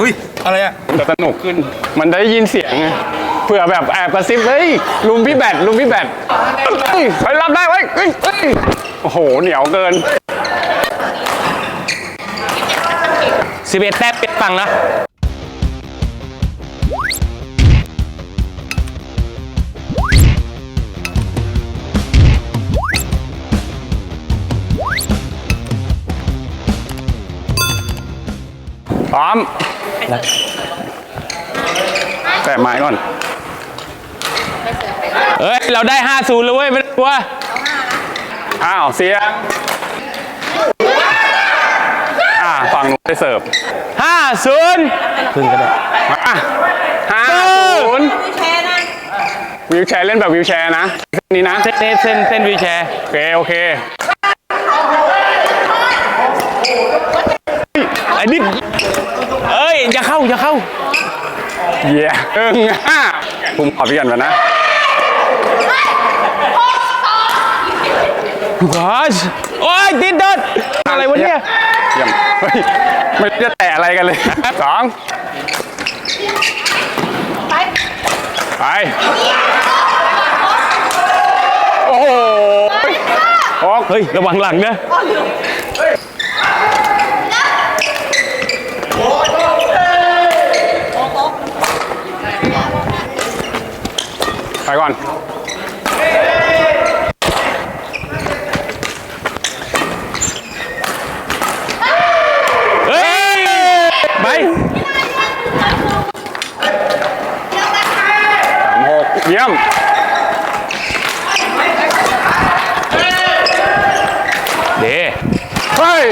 อุ้ยอะไรอะจะสนุกขึ้น มันได้ยินเสียงไงเผื่อแบบแอบกระซิบเฮ้ยลุมพี่แบตลุมพี่แบตเฮ้ยไปรับได้ไว้ยเฮ้ยเฮ้ยโอ้โหเหนียวเกิน สิบเอ็ดแต้มเป็นฝั่งนะพร้อม แต่ไม้ก่อน เอ้ย เราได้ห้าศูนย์แล้วเว้ยไม่ต้องกลัวอ้าวเสียงอ่าฝั่งนู้นได้เสิร์ฟห้าศูนย์พึ่งก็ได้มาห้าเออศูนย์วิวแชร์เล่นแบบวิวแชร์นะเส้นนี้นะ เส้นเส้นเส้นเส้นวีลแชร์โอเคโอเคไอ้นิดเอ้ยอย่าเข้า อย่าเข้า เย้เอิงห้าผมขอเปลี่ยนก่อนนะว้าชโอ้ยติดเดินอะไรวะเนี่ยเยี่ยมเฮ้ยไม่รู้จะแตะอะไรกันเลยสองไป โอ้โหหกเฮ้ย ระวังหลังนะ ไปก่อน เฮ้ย ไป สามหกเยี่ยม เด เฮ้ย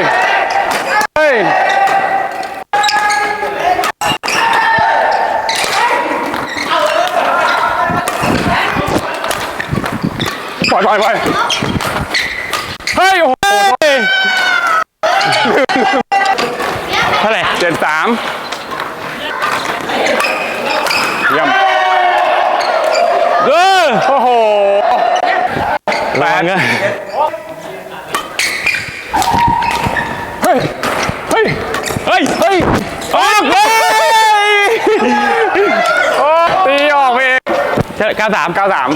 เฮ้ย ปล่อยปล่อยปล่อยเฮ้ยโอ้โหเท่าไหร่เจ็ดสามเยี่ยมเออโอ้โหระวังนะเฮ้ย เฮ้ย เฮ้ย เฮ้ย ออกเลยโอ้ตีออกไปเองเก้าสามเก้าสาม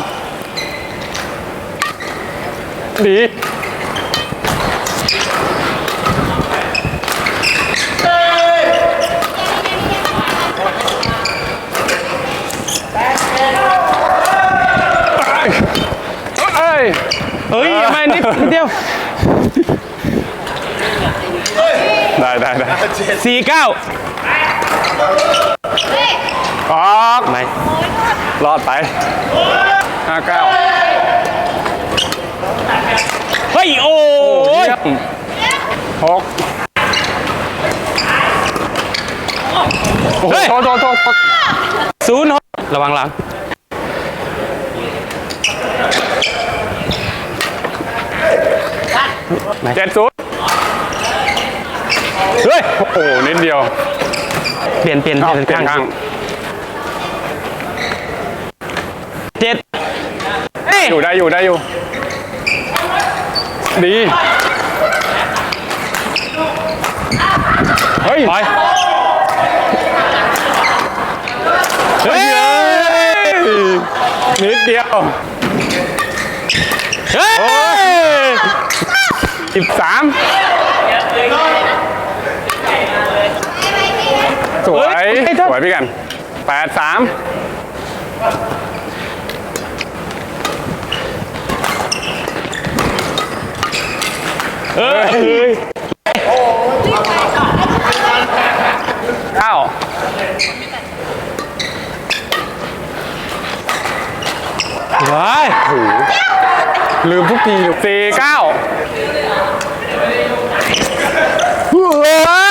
ดีเอ้ยเฮ้ยมานิดนิดเดียว ได้ได้ได้สี่เก้าออกไม่รอดไปห้าเก้า เฮ้ย โอ้ยเยี่ยมหกโอ้โหเฮ้ยโทษโทษโทษโทษศูนย์หกระวังหลังเจ็ดศูนย์เฮ้ย โอ้โหนิดเดียว เปลี่ยนเปลี่ยนเปเอาลี่ยนเปลี่ยนข้าข้างงเจ็ดเฮ้ยอยู่ได้อยู่ได้อยู่ ดี เฮ้ย ไป เฮ้ย นิดเดียว เฮ้ยสิบสามสวย สวยพี่กันแปดสาม เฮ้ยเก้าว้ายลืมทุกทีสี่เก้าเฮ้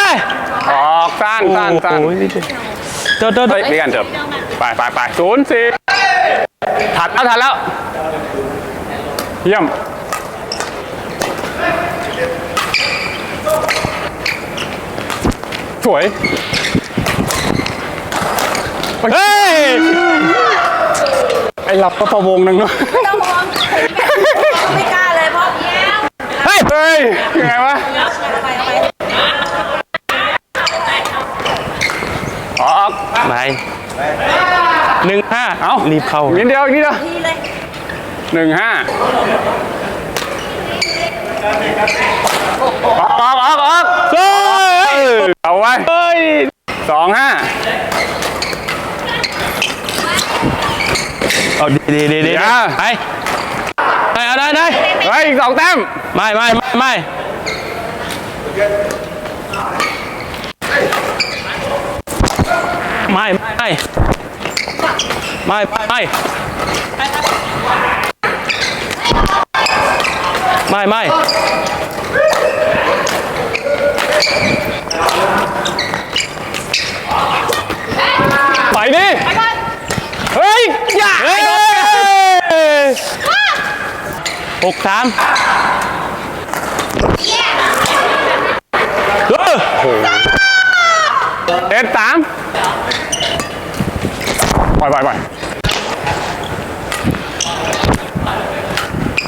ยออกสั้นสั้นสั้นโอ้ยโทษโทษเฮ้ยพี่กันเถอไปไปไปศูนย์สี่ถัดแล้วถัดแล้ว เยี่ยม สวย เฮ้ย ไอ้หลับก็ประวงนังเนาะต้องมองไม่กล้าเลยเพราะเนี้ยเฮ้ยเฮ้ยยังไงวะเอาไปเอาไปไปหนึ่งห้าเอารีบเข้านิดเดียวนิดเดียวทีเลยหนึ่งห้าออกออกออกออก เฮ้ย เอาไว้ เฮ้ย สองห้า เอาดีดีดีดีอย่าไปได้เอาได้ได้เฮ้ยอีกสองแต้มไม่ไม่ไม่ไม่ไม่ไม่ไม่ไม่ไม่ไม่ ไปดิเฮ้ยอย่า เฮ้ยหก สามเออเจ็ดสามปล่อยปล่อยปล่อย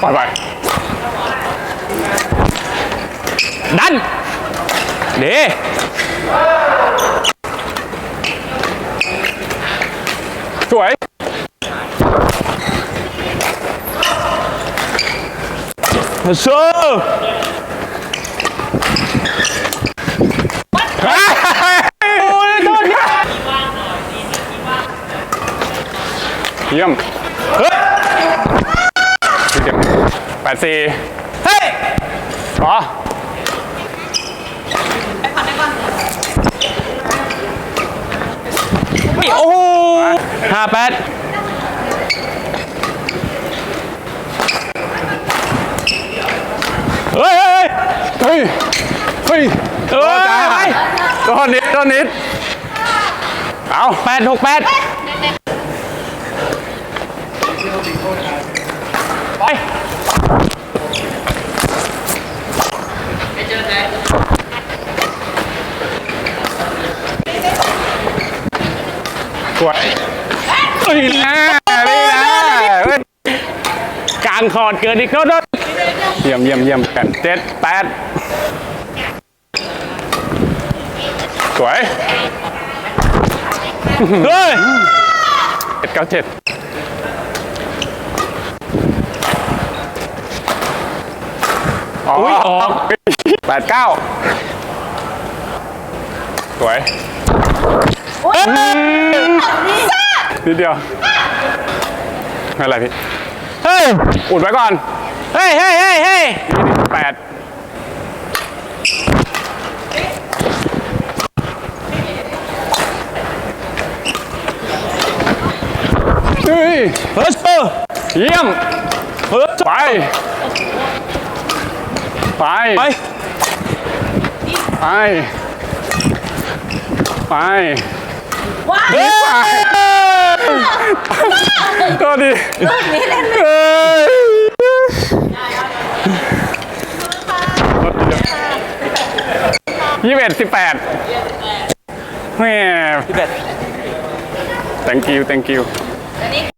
ปล่อยปล่อยดันดีสวย สู้เยี่ยมเฮ้ยเยี่ยมแปดสี่เฮ้ยอ๋อโอ้โหห้าแปด เฮ้ย เฮ้ย เฮ้ยเฮ้ยเฮ้ยโดนจ้าไปโดนนิดโดนนิด เอาแปดหกแปดไปสวยเฮ้ยนะนี่นะเฮ้ยกลางคอร์ดเกินอีกแล้วนะ เยี่ยมเยี่ยมเยี่ยมกันเจ็ดแปดสวยเฮ้ยเจ็ดเก้าเจ็ดอ๋ออุ้ยออกแปดเก้าสวยนิดเดียวไม่เป็นไรพี่ เฮ้ย อุดไว้ก่อน เฮ้ยเฮ้ยเฮ้ยเฮ้ยแปดเฮ้ยเฮ้ยเออเยี่ยมเฮ้ยไป ไป ไป ไป ไปว้าวเฮ้ยก็ดีลูกนี้เล่นไม่เฮ้ย ยี่สิบเอ็ดสิบแปดแหม่พี่เป็ด thank you thank you อันนี้